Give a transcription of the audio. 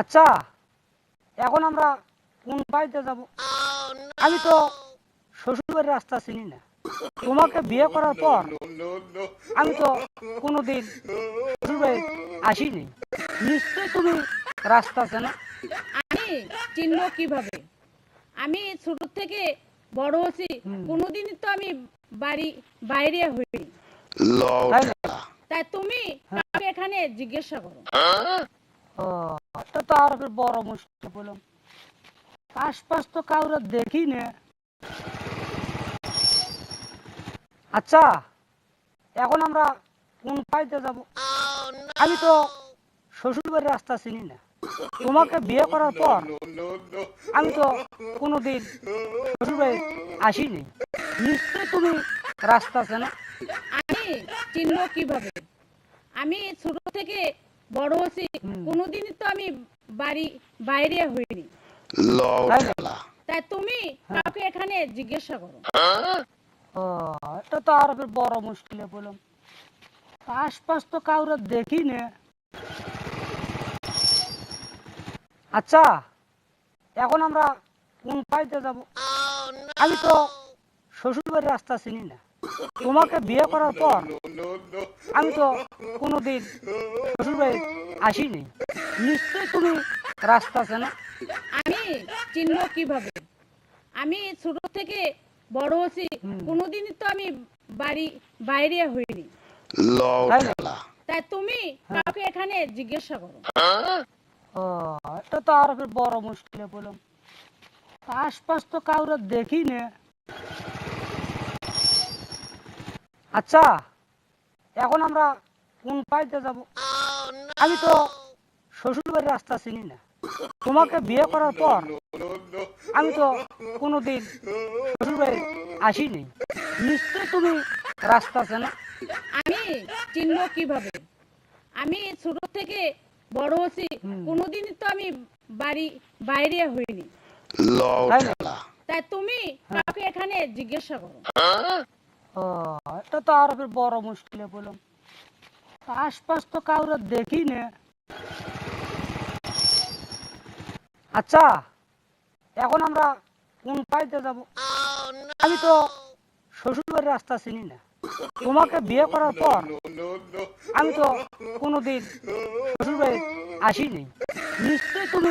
আচ্ছা এখন আমরা কোন বাড়িতে যাব? আমি তো শ্বশুরবাড়ির রাস্তা চিনি না। তোমাকে বিয়ে করার পর আমি তো কোনোদিন শ্বশুরবাড়ি আসিনি। নিশ্চয়ই তুমি রাস্তা চেনো। আমি চিনব কীভাবে? আমি ছোট থেকে বড় হচ্ছি হুম। কোনোদিনই তো আমি বাড়ি বাইরে হইনি। তাই তুমি কাউকে এখানে জিজ্ঞাসা করো। ও তো আর বড় মুশকিল বললাম আশপাশ তো দেখি আচ্ছা এখন আমরা কোন বাড়িতে যাব? আমি তো শ্বশুরবাড়ির রাস্তা চিনি না। তোমাকে বিয়ে করার পর আমি তো কোনোদিন শ্বশুরবাড়ি আসিনি। নিশ্চয়ই তুমি রাস্তা চেনো। আমি চিনব কীভাবে? আমি ছোট থেকে বড় হচ্ছি হুম। কোনোদিনই তো আমি বাড়ি বাইরে হইনি। তাই তুমি কাউকে এখানে জিজ্ঞাসা করো। এটা তো আর বড় মুশকিল বললাম আশপাশ তো কাউরে দেখি না আচ্ছা এখন আমরা কোন বাড়িতে যাব? আমি তো শ্বশুরবাড়ির রাস্তা চিনি না। তোমাকে বিয়ে করার পর আমি তো কোনোদিন শ্বশুরবাড়ি আসিনি। নিশ্চয়ই তুমি রাস্তা চেনো। আমি চিনব কীভাবে? আমি ছোট থেকে বড় হচ্ছি হুম। কোনোদিনই তো আমি বাড়ি বাইরে হইনি। তাই তুমি কাউকে এখানে জিজ্ঞাসা করো। এটা তো আর বড় মুশকিল বললাম আশপাশ তো কাউরে দেখি না আচ্ছা এখন আমরা কোন বাড়িতে যাব? আমি তো শ্বশুরবাড়ির রাস্তা চিনি না। তোমাকে বিয়ে করার পর আমি তো কোনোদিন শ্বশুরবাড়ি আসিনি। নিশ্চয়ই তুমি রাস্তা চেনো। আমি চিনব কীভাবে? আমি ছোট থেকে বড় হচ্ছি হুম। কোনোদিনই তো আমি বাড়ি বাইরে হইনি। তাই তাই তুমি কাউকে এখানে জিজ্ঞাসা করো। এটা তো আর বড় মুশকিল বললাম আশপাশ তো কাউরে দেখি না আচ্ছা এখন আমরা কোন বাড়িতে যাব? আমি তো শ্বশুরবাড়ির রাস্তা চিনি না। তোমাকে বিয়ে করার পর আমি তো কোনোদিন শ্বশুরবাড়ি আসিনি। নিশ্চয়ই তুমি